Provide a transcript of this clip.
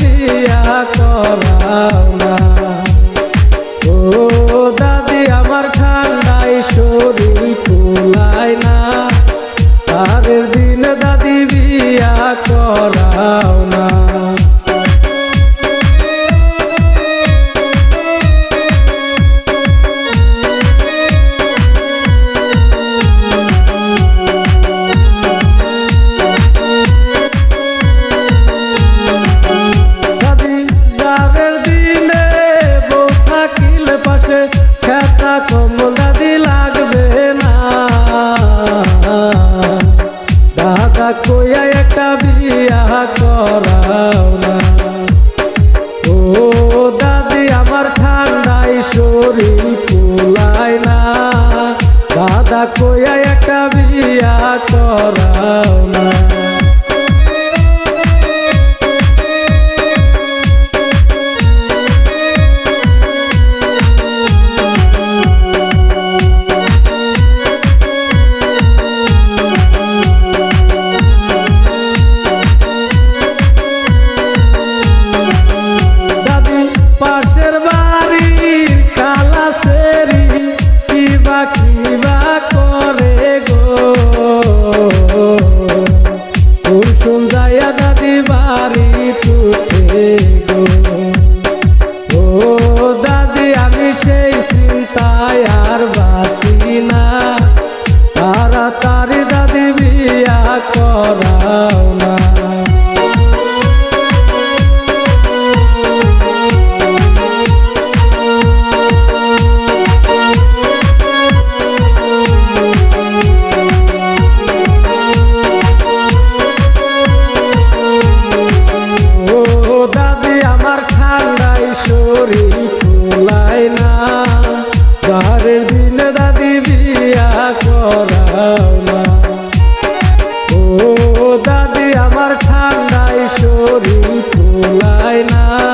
বিয়া করাও না ও দাদি, আমার ঠান্ডায় শরীর পোলায় না। তাদের দিন দাদি বিয়া করা দাদা কইয়া একটা বিয়া করাও না। ঠান্ডাই শরীর না। চারের দাদি বিয়া করাও ও দাদি আমার ঠান্ডাই শরীর তোলায় না।